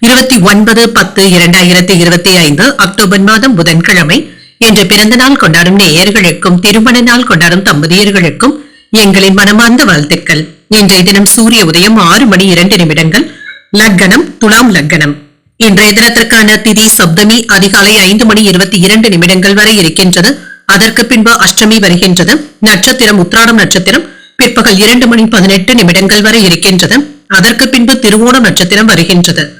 இருபத்தி ஒன்பது பத்து இரண்டாயிரத்தி இருபத்தி ஐந்து அக்டோபர் மாதம் புதன்கிழமை. இன்று பிறந்த நாள் கொண்டாடும் நேயர்களுக்கும் திருமண நாள் கொண்டாடும் தம்பதியர்களுக்கும் எங்களின் மனமார்ந்த வாழ்த்துக்கள். இன்றைய தினம் சூரிய உதயம் ஆறு மணி இரண்டு நிமிடங்கள். லக்கணம் துலாம் லக்கணம். இன்றைய தினத்திற்கான திதி சப்தமி அதிகாலை ஐந்து மணி இருபத்தி இரண்டு நிமிடங்கள் வரை இருக்கின்றது. அதற்கு பின்பு அஷ்டமி வருகின்றது. நட்சத்திரம் உத்ராடம் நட்சத்திரம் பிற்பகல் இரண்டு மணி பதினெட்டு நிமிடங்கள் வரை இருக்கின்றது. அதற்கு பின்பு திருவோணம் நட்சத்திரம் வருகின்றது.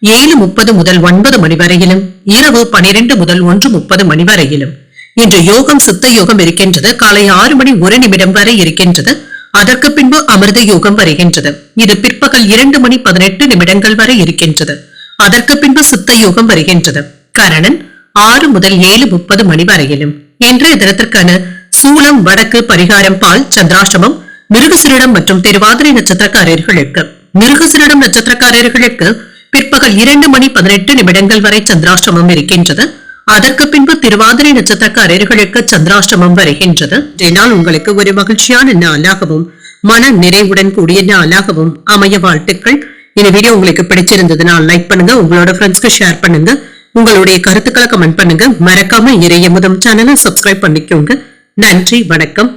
ஏழு முப்பது முதல் ஒன்பது மணி வரையிலும் இரவு பனிரெண்டு முதல் ஒன்று முப்பது மணி வரையிலும். இன்று யோகம் சித்த யோகம் இருக்கின்றது. காலை ஆறு மணி ஒரு நிமிடம் வரை இருக்கின்றது. அதற்கு பின்பு அமிர்த யோகம் வருகின்றது. இது பிற்பகல் இரண்டு மணி பதினெட்டு நிமிடங்கள் வரை இருக்கின்றது. அதற்கு பின்பு சித்த யோகம் வருகின்றது. கரணன் ஆறு முதல் ஏழு முப்பது மணி வரையிலும். இன்றைய தினத்திற்கான சூலம் வடக்கு பரிகாரம் பால் சந்திராஷ்டமம் மிருகசிரிடம் மற்றும் திருவாதிரை நட்சத்திரக்காரர்களுக்கு. மிருகசிரிடம் நட்சத்திரக்காரர்களுக்கு பிற்பகல் இரண்டு மணி பதினெட்டு நிமிடங்கள் வரை சந்திராஷ்டமம் இருக்கின்றது. அதற்கு பின்பு திருவாதிரை நட்சத்திரக்காரர்களுக்கு சந்திராஷ்டமம் வருகின்றது. இதனால் உங்களுக்கு ஒரு மகிழ்ச்சியான நாளாகவும் மன நிறைவுடன் கூடிய நாளாகவும் அமைய வாழ்த்துக்கள். இந்த வீடியோ உங்களுக்கு பிடிச்சிருந்ததுன்னா லைக் பண்ணுங்க உங்களோட ஃப்ரெண்ட்ஸ்க்கு ஷேர் பண்ணுங்க. உங்களுடைய கருத்துக்களை கமெண்ட் பண்ணுங்க. மறக்காம இறைய முதம் சேனலை சப்ஸ்கிரைப் பண்ணிக்கோங்க. நன்றி வணக்கம்.